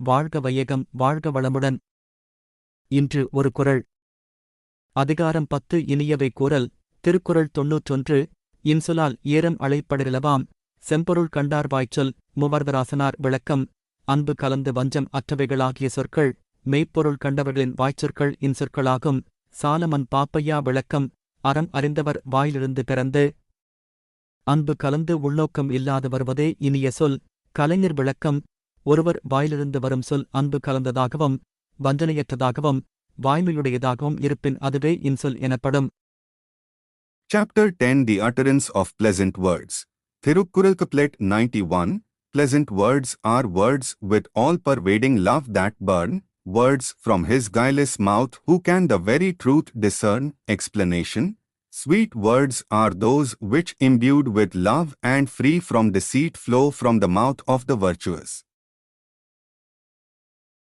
வாழ்க வையகம் வாழ்க வளமுடன். இன்று ஒரு குறள் அதிகாரம் பத்து இனியவை கூறல். திருக்குறள் தொன்னூற்றொன்று இன்சொலால் ஈரம் அழைப்படிலவாம் செம்பொருள் கண்டார் வாய்ச்சொல் மூவர்தராசனார் விளக்கம். அன்பு கலந்து வஞ்சம் அற்றவைகளாகிய சொற்கள். மெய்ப்பொருள் கண்டவர்களின் வாய்ச்சொற்கள் இன்சொற்களாகும் சாலமன் பாப்பையா விளக்கம். அறம் அறிந்தவர் வாயிலிருந்து பிறந்து. அன்பு கலந்து உள்நோக்கம் இல்லாது வருவதே இனிய சொல். கலைஞர் விளக்கம். ஒருவர் வாயிலிருந்து வரும் சொல் அன்பு கலந்ததாகவும் வஞ்சனையற்றதாகவும் வாய்மையுடையதாகவும் இருப்பின் அதுவே இன்சொல் எனப்படும் Chapter 10 The Utterance of Pleasant Words. Thirukkural Couplet 91 Pleasant words are words with all pervading love that burn, words from his guileless mouth who can the very truth discern. Explanation Sweet words are those which imbued with love and free from deceit flow from the mouth of the virtuous.